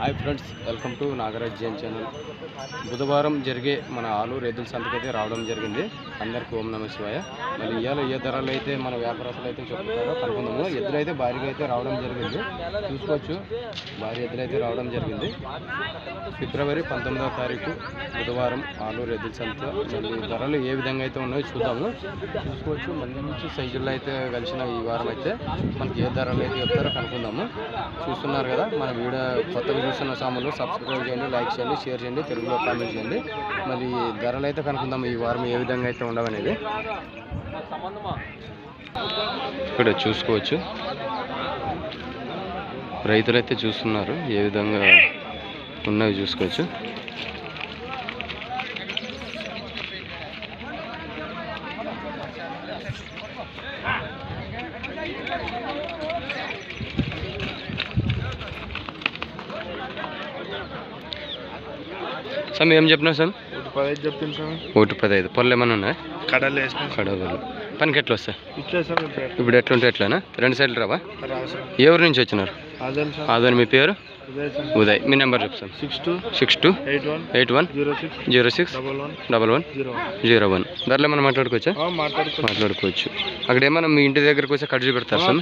Hi friends welcome to Nagaraj Jain channel. బుధవారం జరిగే మన ఆలూరు ఎద్దుల సంతకైతే రావడం జరిగింది. అందరికీ ఓం నమ శివాయ. మళ్ళీ ఇవాళ ఏ ధరలు అయితే మన వ్యాపారస్తులు అయితే చెప్తున్నారో కనుక్కుందాము ఎద్దులు అయితే భారీగా అయితే రావడం జరిగింది. చూసుకోవచ్చు. భారీ ఎద్దులు అయితే రావడం జరిగింది. ఫిబ్రవరి పంతొమ్మిదవ తారీఖు బుధవారం ఆలూరు ఎద్దుల సంత మళ్ళీ ధరలు ఏ విధంగా అయితే ఉన్నాయో చూద్దాము. చూసుకోవచ్చు. మంచి సైజుల్లో అయితే కలిసిన ఈ వారం అయితే మనకి ఏ ధరలు అయితే చెప్తారో కనుక్కుందాము. చూస్తున్నారు కదా మన వీడియో కొత్తగా చూస్తున్న సామాన్లు సబ్స్క్రైబ్ చేయండి లైక్ చేయండి షేర్ చేయండి తెలుగులో కామెంట్ చేయండి. మరి ధరలు అయితే కనుక్కుందాం ఈ వారం ఏ విధంగా అయితే ఉండవనేది. ఇక్కడ చూసుకోవచ్చు. రైతులు అయితే చూస్తున్నారు ఏ విధంగా ఉన్నవి చూసుకోవచ్చు. సార్ ఏం చెప్పినా సార్? ఒకటి పదహైదు చెప్తాను ఒకటి పదహైదు. పళ్ళు ఏమైనా ఉన్నాయా? కడలు వేసిన కడవలు. పనికి ఎట్లా వస్తాయి? ఇచ్చేసాం ఇప్పుడు. ఇప్పుడు ఎట్లుంటే ఎట్లానా? రెండు సైడ్లు రావా? ఏ ఊరు నుంచి వచ్చినారు? అదే మీ పేరు? ఉదయ్ మీ నెంబర్ చెప్తాను six two six two eight one eight one zero six zero six double one double one zero one. ధరలు ఏమైనా మాట్లాడుకోవచ్చా? మాట్లాడుకో మాట్లాడుకోవచ్చు. అక్కడ ఏమైనా మీ ఇంటి దగ్గరకు వచ్చి కట్ చూపెడతారు సార్?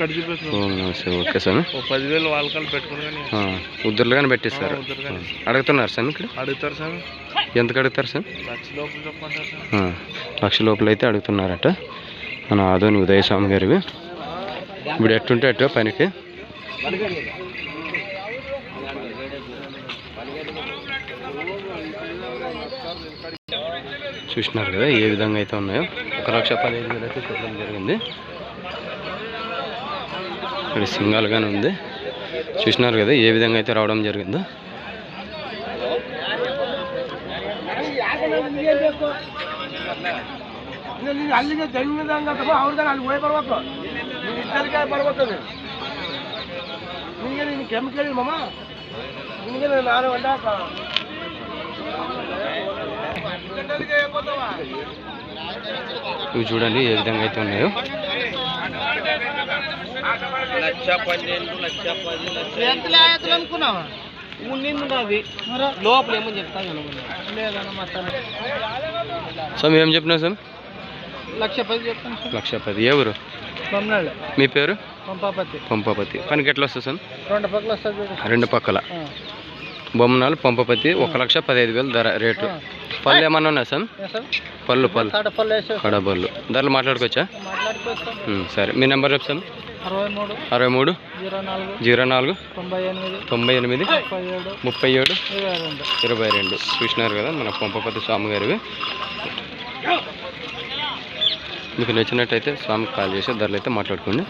Okay sir. పదివేలు వాళ్ళకాలు పెట్టుకుని కానీ ఆ, ఉద్దరులు కానీ పెట్టిస్తారు అడుగుతున్నారు సార్ ఇక్కడ? అడుగుతారు సార్. ఎంతకు అడుగుతారు సార్? లక్ష లోపల అయితే అడుగుతున్నారట. మన ఆదోని ఉదయ స్వామి గారివి. ఇప్పుడు ఎట్టుంటే అటు పనికి. చూసినారు కదా ఏ విధంగా అయితే ఉన్నాయో ఒక లక్ష పదిహేను వేలు అయితే చూడడం జరిగింది ఇక్కడ సింగాల్గానే ఉంది చూసినారు కదా ఏ విధంగా అయితే రావడం జరిగిందో ಅಲ್ಲಿಗೆ ಜನ್ಮದಂಗ ಅಥವಾ ಅವ್ರದಾಗ ಅಲ್ಲಿ ಹೋಗಿ ಬರ್ಬೇಕು ನೀನು ಇದ್ದರಿಕಾಯಿ ಬರ್ಬೇಕು ನಿನಗೆ ನೀನು ಕೆಮ್ಮು ಕೇಳಿ ಮಮ್ಮ ఇవి చూడండి ఏ విధంగా అయితే ఉన్నాయో. లోపల ఏమో చెప్తాను సో మేము చెప్పినా సార్ లక్ష పది చెప్తాను. లక్ష పది ఎవరు? మీ పేరు? పంపాపతి. పంపపతి. పనికి ఎట్లా వస్తుంది సార్? రెండు పక్కల వస్తుంది రెండు పక్కల. బొమ్మనాలు పంపపతి ఒక లక్ష పదహైదు వేలు ధర రేటు. పళ్ళు ఏమన్నా ఉన్నాయా సార్? పళ్ళు పళ్ళు. కడబళ్ళు ధరలు మాట్లాడుకోవచ్చా? సరే. మీ నెంబర్ చెప్తాను అరవై మూడు. జీరో నాలుగు. తొంభై ఎనిమిది. ముప్పై ఏడు. ఇరవై రెండు. చూసినారు కదా మన పంపపతి స్వామి గారివి. మీకు నచ్చినట్టయితే స్వామికి కాల్ చేసి ధరలు అయితే మాట్లాడుకోండి.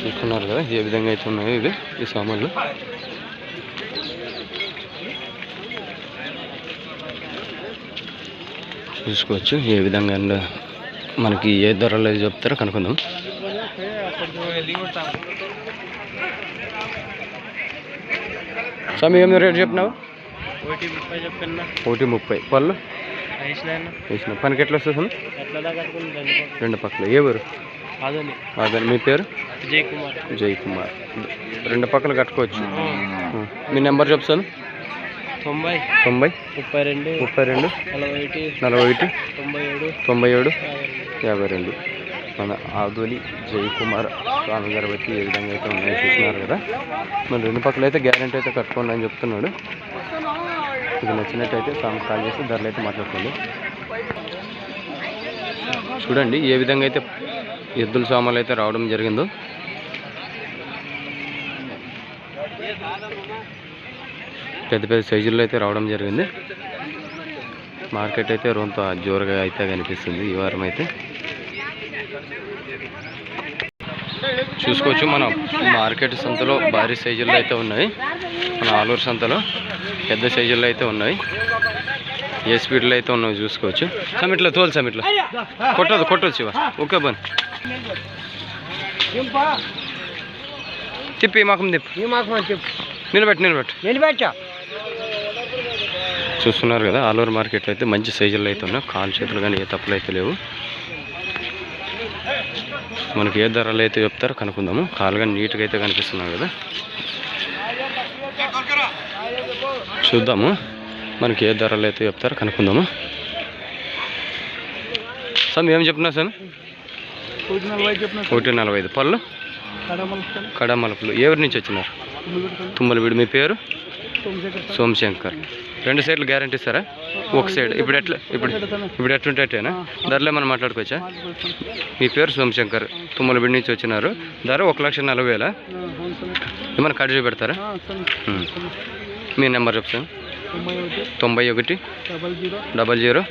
చూస్తున్నారు కదా ఏ విధంగా అయితే ఉన్నాయో ఇవి ఈ సామాన్లు. చూసుకోవచ్చు ఏ విధంగా మనకి ఏ ధరలు అయితే చెప్తారో కనుక్కుందాం. స్వామి ఏం రేటు చెప్పినావు? ఒకటి ముప్పై చెప్పిన. ఒకటి ముప్పై. పళ్ళు? వేసిన పనికి ఎట్లా వస్తుంది రెండు పక్కల. ఏ ఊరు? అదే మీ పేరు? విజయ్ కుమార్. జై కుమార్. రెండు పక్కలు కట్టుకోవచ్చు. మీ నెంబర్ చెప్తాను. తొంభై. తొంభై? ముప్పై రెండు. ముప్పై రెండు? నలభై ఒకటి. నలభై ఒకటి? తొంభై ఏడు. తొంభై ఏడు? యాభై రెండు. మన ఆదోలి జయకుమార్ స్వామి గారు వచ్చి ఏ విధంగా అయితే ఉన్నాయో చూస్తున్నారు కదా. మన రెండు పక్కల అయితే గ్యారెంటీ అయితే కట్టుకోండి అని చెప్తున్నాడు. ఇది నచ్చినట్టయితే స్వామి కాల్ చేసి ధరలు అయితే మాట్లాడుకోండి. చూడండి ఏ విధంగా అయితే ఎద్దుల సామాన్లు అయితే రావడం జరిగిందో. పెద్ద పెద్ద సైజుల్లో అయితే రావడం జరిగింది. మార్కెట్ అయితే రొంత జోరుగా అయితే కనిపిస్తుంది ఈ వారం అయితే. చూసుకోవచ్చు. మన మార్కెట్ సంతలో భారీ సైజుల్లో అయితే ఉన్నాయి. మన ఆలూరు సంతలో పెద్ద సైజుల్లో అయితే ఉన్నాయి. ఏ స్పీడ్లో అయితే ఉన్నాయో చూసుకోవచ్చు. సమ్ ఇట్లా తోలు సమ్ ఇట్లా కొట్టదు కొట్టదు శివ. Okay bun. తిప్పి మాకు తిప్పి. నిలబెట్టు. నిలబెట్టా? చూస్తున్నారు కదా ఆలూరు మార్కెట్లో అయితే మంచి సైజుల్లో అయితే ఉన్నాయి. కాలు చేతులు కానీ ఏ తప్పులు అయితే లేవు. మనకి ఏ ధరలు అయితే చెప్తారో కనుక్కుందాము. కాలు కానీ నీట్గా అయితే కనిపిస్తున్నాయి కదా. చూద్దాము. మనకి ఏ ధరలు అయితే చెప్తారో కనుక్కుందాము. సార్ ఏం చెప్తున్నా సార్ చెప్పిన ఒకటి నలభై ఐదు. పళ్ళు? కడమలుపులు ఎవరి నుంచి వచ్చినారు? తుమ్మలవీడు మీ పేరు? సోమశంకర్ రెండు సైడ్లు గ్యారంటీ ఇస్తారా? ఒక సైడ్ ఇప్పుడు ఎట్లా ఇప్పుడు ఇప్పుడు ఎట్లుంటే అట్టేనా ధరలు ఏమైనా మాట్లాడుకోవచ్చా? మీ పేరు సోమశంకర్ తుమ్మలబిడి నుంచి వచ్చినారు. ధర ఒక లక్ష నలభై వేల? ఏమైనా కట్ పెడతారా. మీ నెంబర్ చెప్తాను తొంభై ఒకటి. Double zero.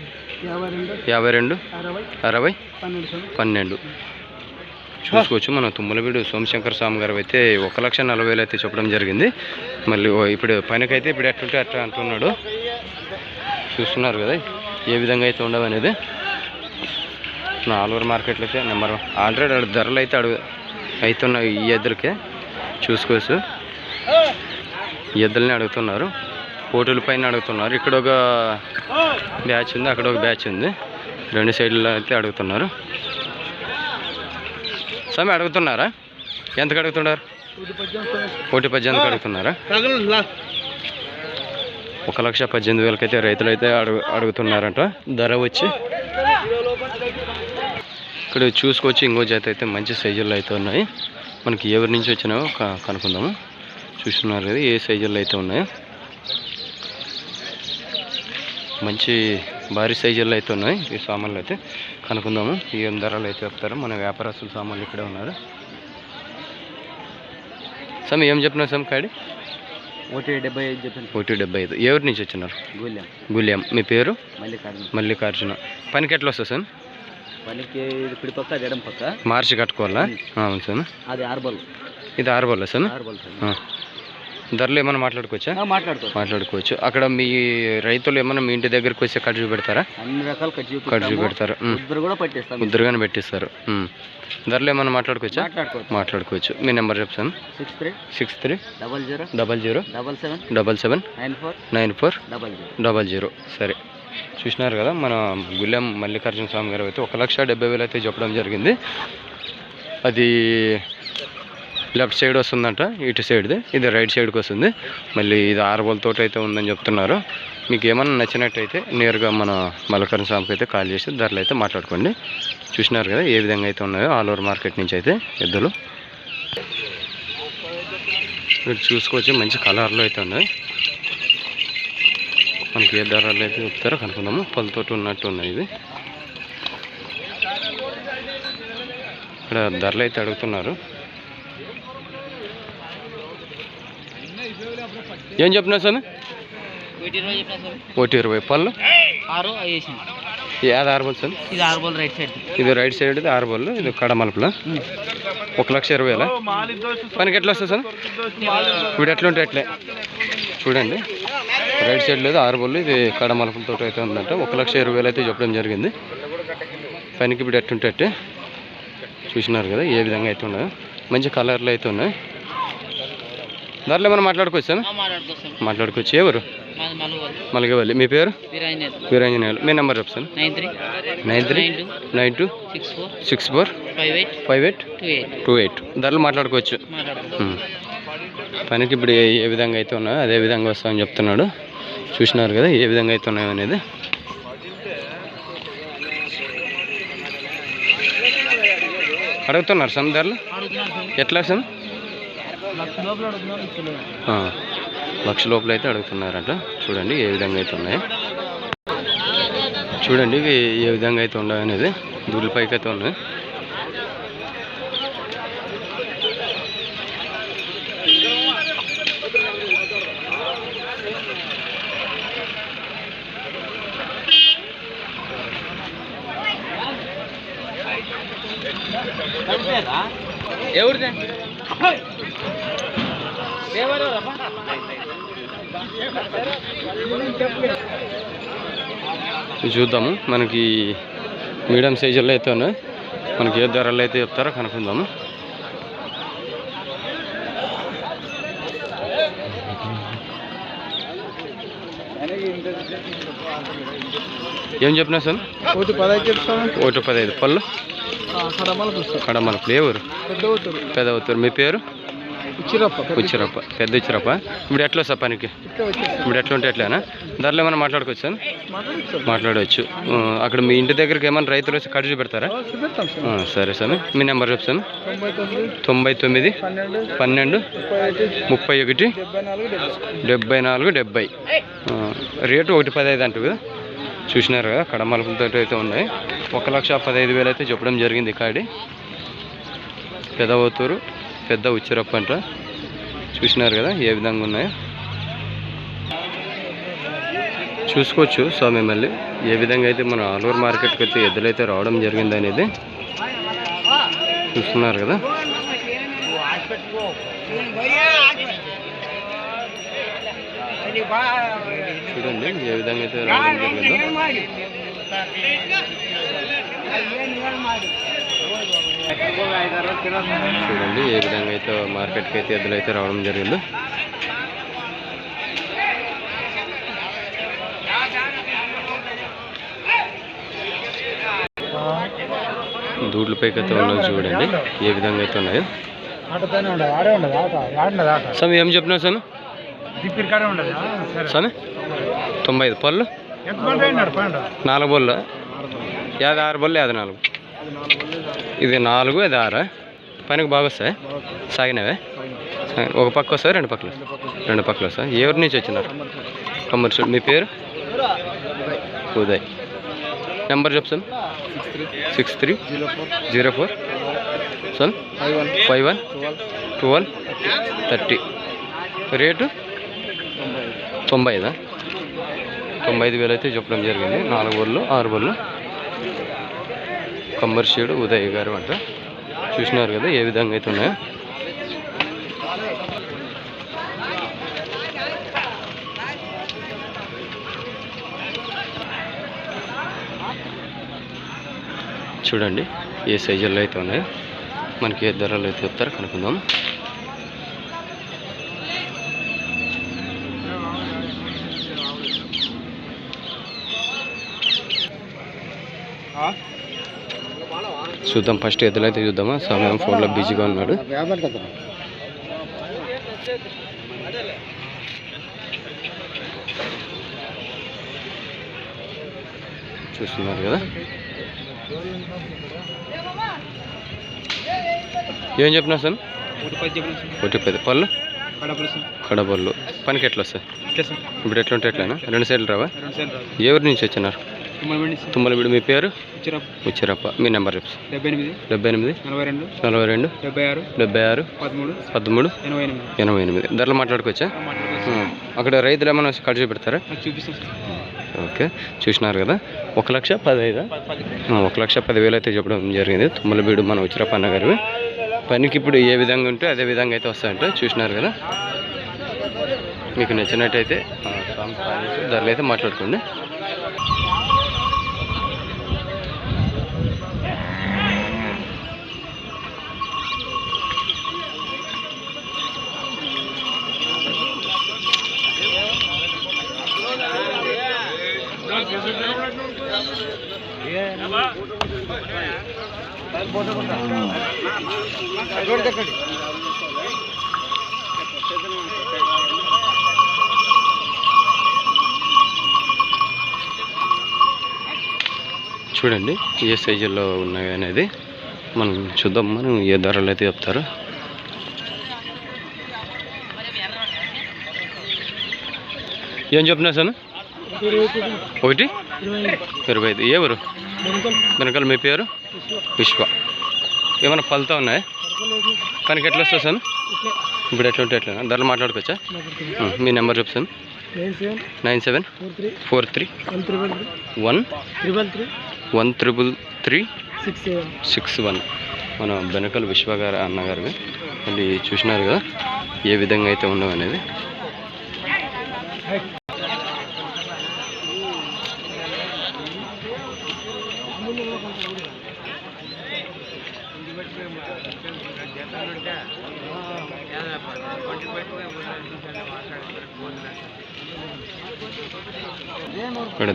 యాభై రెండు. అరవై. పన్నెండు. చూసుకోవచ్చు. మన తుమ్మలవీడు సోమశంకర్ స్వామి గారు అయితే ఒక లక్ష నలభై వేలు అయితే చెప్పడం జరిగింది. మళ్ళీ ఇప్పుడు పైనకైతే ఇప్పుడు ఎట్టుంటే అట్లా అంటున్నాడు. చూస్తున్నారు కదా ఏ విధంగా అయితే ఉండవనేది అనేది. నా మార్కెట్లో అయితే నెంబర్ ఆల్రెడీ అక్కడ ధరలు అయితే అడుగు అవుతున్నాయి ఈ ఎద్దులకే. చూసుకోవచ్చు. ఎద్దులని అడుగుతున్నారు. పోటీల పైన అడుగుతున్నారు. ఇక్కడ ఒక బ్యాచ్ ఉంది అక్కడ ఒక బ్యాచ్ ఉంది. రెండు సైడ్లో అయితే అడుగుతున్నారు. స్వామి అడుగుతున్నారా? ఎంతకు అడుగుతున్నారు? కోటి పద్దెనిమిది కోటి పద్దెనిమిదికి అడుగుతున్నారా? ఒక లక్ష పద్దెనిమిది వేలకైతే రైతులు అయితే అడుగు అడుగుతున్నారంట. ధర వచ్చి ఇక్కడ చూసుకోవచ్చు ఇంకో జాతి అయితే మంచి సైజుల్లో అయితే ఉన్నాయి. మనకి ఎవరి నుంచి వచ్చినాయో ఒక కనుక్కుందాము. చూస్తున్నారు కదా ఏ సైజుల్లో అయితే ఉన్నాయో. మంచి భారీ సైజుల్లో అయితే ఉన్నాయి. ఈ సామాన్లు అయితే కనుక్కుందాము. ఏం ధరలు అయితే చెప్తారో. మన వ్యాపారస్తుల సామాన్లు ఇక్కడే ఉన్నారు. సమ్ ఏం చెప్పినా సమ్ కాడి? ఒకటి డెబ్బై ఐదు చెప్పండి. ఒకటి డెబ్బై ఐదు. ఎవరి నుంచి వచ్చినారు? గూల్యం గుళ్యాం మీ పేరు? మల్లికార్జున. మల్లికార్జున. పనికి ఎట్లా వస్తుంది సార్ పనికి కుడి పక్క ఎడం పక్క. మార్చి కట్టుకోవాలా? అవును సార్ అది ఆర్బల్ ఇది ఆరు బల్ల సార్ ఆర్బల్ ఆ. ధరలు ఏమైనా మాట్లాడుకోవచ్చా? మాట్లాడుకో మాట్లాడుకోవచ్చు. అక్కడ మీ రైతులు ఏమైనా మీ ఇంటి దగ్గరికి వచ్చి కట్ చూపెడతారా? అన్ని రకాల చూపెడతారు. ఉమ్. ఇద్దరు కూడా పెట్టిస్తారు. ధరలు ఏమైనా మాట్లాడుకోవచ్చా? మాట్లాడుకోవచ్చు. మాట్లాడుకోవచ్చు. మీ నెంబర్ చెప్తాను. Six three six three double zero double zero double seven double seven nine four nine four double zero double zero. సరే. చూసినారు కదా మన గుళ్ళెం మల్లికార్జున స్వామి గారు అయితే ఒక లక్ష డెబ్బై వేలు అయితే చెప్పడం జరిగింది. అది లెఫ్ట్ సైడ్ వస్తుందంట ఇటు సైడ్ది. ఇది రైట్ సైడ్కి వస్తుంది. మళ్ళీ ఇది ఆరుబోలతో అయితే ఉందని చెప్తున్నారు. మీకు ఏమన్నా నచ్చినట్టయితే నేరుగా మన మలకరం స్వామికి అయితే కాల్ చేసి ధరలు అయితే మాట్లాడుకోండి. చూసినారు కదా ఏ విధంగా అయితే ఉన్నాయో ఆల్ ఓవర్ మార్కెట్ నుంచి అయితే ఎద్దులు. మీరు చూసుకోవచ్చు మంచి కలర్లో అయితే ఉన్నాయి. మనకి ఏ ధరలు అయితే చెప్తారో కనుక్కుందాము. పళ్ళతోటి ఉన్నట్టు ఉన్నాయి ఇవి. ఇక్కడ ధరలు అయితే అడుగుతున్నారు. ఏం చెప్పినా సార్? ఒకటి ఇరవై చెప్పిన సార్ ఇరవై పళ్ళు ఆరు ఆరు బాల్ సార్. ఇది రైట్ సైడ్ ఇది రైట్ సైడ్ ఇది ఆరు బాల్ ఇది కడమలుపుల ఒక లక్ష ఇరవై వేల? పనికి ఎట్లా వస్తుంది సార్? ఇప్పుడు ఎట్లుంటే ఎట్లే చూడండి. రైట్ సైడ్ లేదు ఆరు బాల్ ఇది కడమలుపులతో అయితే ఉందంట. ఒక లక్ష ఇరవై వేలు అయితే చెప్పడం జరిగింది. పనికి ఇప్పుడు ఎట్టుంటే అట్టే. చూసినారు కదా ఏ విధంగా అయితే ఉన్నాయో. మంచి కలర్లు అయితే ఉన్నాయి. ధరలు ఏమైనా మాట్లాడుకోవచ్చా మాట్లాడుకోవచ్చు ఎవరు? మలగవల్లి. మీ పేరు? వీరాంజనేయులు. మీ నెంబర్ చెప్తాను nine three. Nine three. Nine two. Six four. Five eight. Two eight. ధరలు మాట్లాడుకోవచ్చు. పనికి ఇప్పుడు ఏ ఏ విధంగా అయితే ఉన్నాయో అదే విధంగా వస్తామని చెప్తున్నాడు. చూసినారు కదా ఏ విధంగా అయితే ఉన్నాయో అనేది. అడుగుతున్నారు సమ్ ధరలు ఎట్లా సమ్ లక్ష లోపల అయితే అడుగుతున్నారంట. చూడండి ఏ విధంగా అయితే ఉన్నాయో. చూడండి ఇవి ఏ విధంగా అయితే ఉన్నాయో అనేది. దూళ్ళ పైకి అయితే ఉన్నాయి. ఎవరిదే? చూద్దాము. మనకి మీడియం సైజుల్లో అయితే ఉన్నాయి. మనకి ఏ ధరలు అయితే చెప్తారో కనుక్కుందాము. ఏం చెప్పినా సార్? ఒకటి పదహైదు చెప్తాను ఒకటి పదహైదు. పళ్ళు? కడమల మనకు ఏ ఊరు పెద్ద అవుతారు మీ పేరు? ఇచ్చిరప్ప ఉచ్చిరప్ప పెద్ద ఉచ్చిరప్ప ఇప్పుడు ఎట్లా వస్తా పనికి? ఇప్పుడు ఎట్లా ఉంటే ఎట్లానా? ధరలు ఏమైనా మాట్లాడుకోవచ్చు? సార్ మాట్లాడవచ్చు అక్కడ మీ ఇంటి దగ్గరికి ఏమైనా రైతులు వచ్చి కట్ చూపెడతారా? చూపిస్తాం సార్. సరే స్వామి మీ నెంబర్ చెప్తాను. తొంభై తొమ్మిది పన్నెండు ముప్పై ఒకటి డెబ్బై నాలుగు డెబ్బై. రేటు ఒకటి పదహైదు అంటు కదా? చూసినారు కదా? కడమలుపులతో అయితే ఉన్నాయి. ఒక లక్ష పదహైదు వేలు అయితే చెప్పడం జరిగింది కాడి. పెదవతూరు పెద్ద ఉచ్చిరప్ప అంట. చూసినారు కదా ఏ విధంగా ఉన్నాయో. చూసుకోవచ్చు సో మళ్ళీ ఏ విధంగా అయితే మన ఆలూరు మార్కెట్కి అయితే ఎద్దులైతే రావడం జరిగింది అనేది చూస్తున్నారు కదా. చూడండి ఏ విధంగా అయితే రావడం జరిగిందో. చూడండి ఏ విధంగా అయితే మార్కెట్కి అయితే ఎద్దులు అయితే రావడం జరిగిందో. దూడ్ల పైకి అయితే ఉన్నది చూడండి ఏ విధంగా అయితే ఉన్నాయో. స్వామి ఏం చెప్పినావు స్వామి? స్వామి తొంభై ఐదు పళ్ళు? నాలుగు బొల్లు యాది ఆరు బొల్లు యాది నాలుగు. ఇది నాలుగు ఇది ఆరా? పనికి బాగా వస్తాయి? సాగినవే? ఒక పక్క వస్తాయి రెండు పక్కలు రెండు పక్కలు వస్తాయి? ఎవరి నుంచి వచ్చినారు? కమర్షియల్. మీ పేరు? ఉదయ్. నెంబర్ చెప్తాను. Six three zero four sir sun five one five one twelve thirty rate తొంభై ఐదా? తొంభై ఐదు వేలు అయితే చెప్పడం జరిగింది. నాలుగు బళ్ళు ఆరు బళ్ళు కమ్మర్షియుడు ఉదయ్ గారు అంట. చూసినారు కదా ఏ విధంగా అయితే ఉన్నాయో. చూడండి ఏ సైజుల్లో అయితే ఉన్నాయో. మనకి ఏ ధరలు అయితే చెప్తారో కనుక్కుందాం. చూద్దాం. ఫస్ట్ ఎద్దులు అయితే చూద్దామా? సమయం ఫోన్లో బిజీగా ఉన్నాడు. చూస్తున్నారు కదా? ఏం చెప్పినా సార్? ఒకటి పది పళ్ళు? కడబళ్ళు పనికి ఎట్లా వస్తాయి? ఇప్పుడు ఎట్లా ఉంటే ఎట్లానా రెండు సైడ్లు రావా. ఊరి నుంచి వచ్చినారు? తుమ్మలబిడి మీ పేరు? ఇచ్చిరా ఉచ్చిరప్ప మీ నెంబర్ చెప్పు. డెబ్బై ఎనిమిది. డెబ్బై ఎనిమిది. నలభై రెండు. నలభై రెండు. డెబ్బై ఆరు. డెబ్బై ఆరు. పదమూడు. పదమూడు. ఎనభై ఎనిమిది. ఎనభై ఎనిమిది. ధరలు మాట్లాడుకోవచ్చా? అక్కడ రైతులు ఏమైనా కట్ చూపెడతారా? ఓకే. చూసినారు కదా. ఒక లక్ష పదహైదా? ఒక లక్ష పదివేలు అయితే చెప్పడం జరిగింది. తుమ్మలబీడు మన ఉచ్చిరప్ప అన్న గారు పనికి ఇప్పుడు ఏ విధంగా ఉంటే అదే విధంగా అయితే వస్తాయంటే. చూసినారు కదా. మీకు నచ్చినట్టయితే ధరలు అయితే మాట్లాడుకోండి. చూడండి ఏ సైజుల్లో ఉన్నాయి అనేది. మనం చూద్దాం మనం ఏ ధరలు అయితే చెప్తారో. ఏం చెప్పినా సార్? ఒకటి? ఇరవై ఐదు. ఏ ఊరు? వెనకాల మీ పేరు? విశ్వ ఏమైనా ఫలితం ఉన్నాయా? పనికి ఎట్లా వస్తుంది సార్? ఇప్పుడు ఎట్లా ఉంటే ఎట్లా? ధరలు మాట్లాడుకోవచ్చా? మీ నెంబర్ చెప్తాను. Nine seven four three one triple three one triple three six one. మన బెనకల్ విశ్వ గారు అన్నగారు మళ్ళీ చూసినారు కదా ఏ విధంగా అయితే ఉండవు అనేది.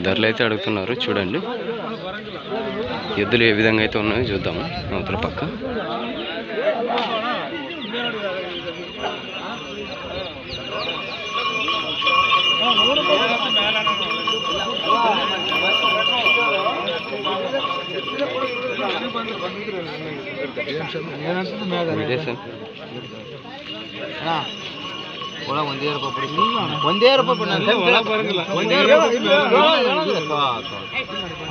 ధరలు అయితే అడుగుతున్నారు. చూడండి. ఎద్దులు ఏ విధంగా అయితే ఉన్నాయో చూద్దాము. అవతల పక్క. సార్? ಒಳ ಒಂದೇ ರೂಪಾಯಿ ಬಿಡಿ ಒಂದೇ ರೂಪಾಯಿ ಬಿಡಿ ಒಂದೇ ರೂಪಾಯಿ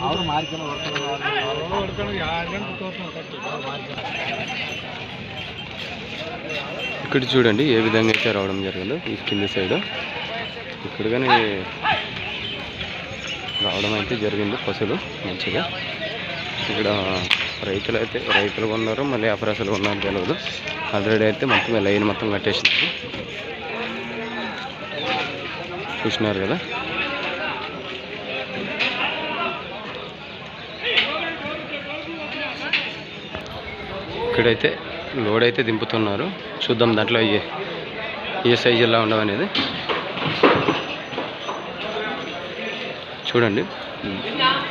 ಅವ್ರು ఇక్కడ చూడండి ఏ విధంగా అయితే రావడం జరిగిందో ఈ కింది సైడ్ ఇక్కడ కానీ రావడం అయితే జరిగింది పశువులు మంచిగా ఇక్కడ రైతులు అయితే రైతులు ఉన్నారు మళ్ళీ వ్యాపారస్తులు ఉన్నారు తెలియదు ఆల్రెడీ అయితే మొత్తం లైన్ మొత్తం కట్టేసినారు చూసినారు కదా. ఇక్కడైతే లోడ్ అయితే దింపుతున్నారు. చూద్దాం దాంట్లో ఏ ఏ సైజు ఎలా ఉండవనేది చూడండి.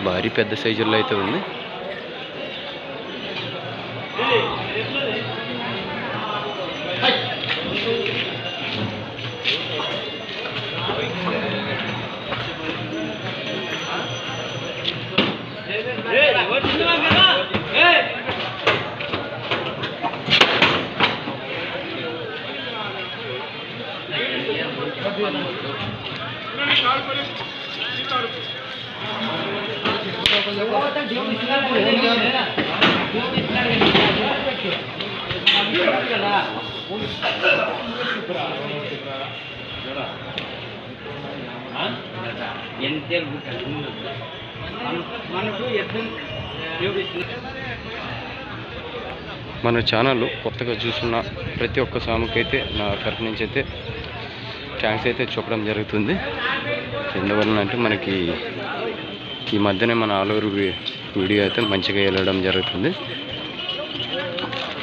భారీ పెద్ద సైజుల్లో అయితే ఉంది. మన ఛానల్ కొత్తగా చూస్తున్న ప్రతి ఒక్క సాముకి అయితే నా తరఫు నుంచి అయితే థ్యాంక్స్ అయితే చెప్పడం జరుగుతుంది. ఎందువలన అంటే మనకి ఈ మధ్యనే మన ఆలూరు వీడియో అయితే మంచిగా వెళ్ళడం జరుగుతుంది.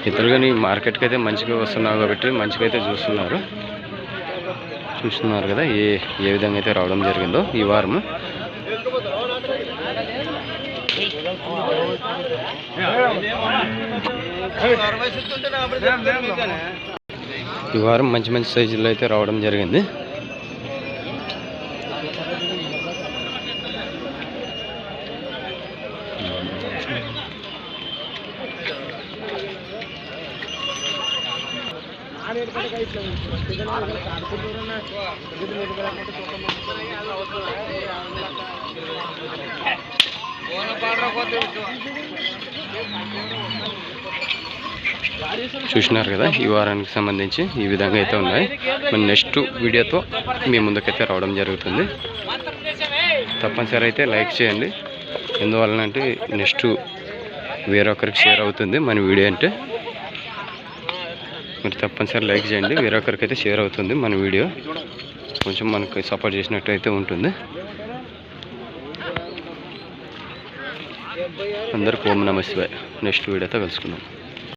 ఇతరులు కానీ మార్కెట్కి అయితే మంచిగా వస్తున్నారు కాబట్టి మంచిగా అయితే చూస్తున్నారు. చూస్తున్నారు కదా ఏ ఏ విధంగా అయితే రావడం జరిగిందో ఈ వారము. ఈ వారం మంచి మంచి సైజుల్లో అయితే రావడం జరిగింది. చూసినారు కదా ఈ వారానికి సంబంధించి ఈ విధంగా అయితే ఉన్నాయి. మన నెక్స్ట్ వీడియోతో మీ ముందుకైతే రావడం జరుగుతుంది. తప్పనిసరి అయితే లైక్ చేయండి. ఎందువలన అంటే నెక్స్ట్ వేరొకరికి షేర్ అవుతుంది మన వీడియో అంటే. మీరు తప్పనిసరి లైక్ చేయండి. వేరొకరికి అయితే షేర్ అవుతుంది మన వీడియో. కొంచెం మనకు సపోర్ట్ చేసినట్టు అయితే ఉంటుంది. అందరికి ఓం నమ శివాయ. నెక్స్ట్ వీడియోతో కలుసుకుందాం.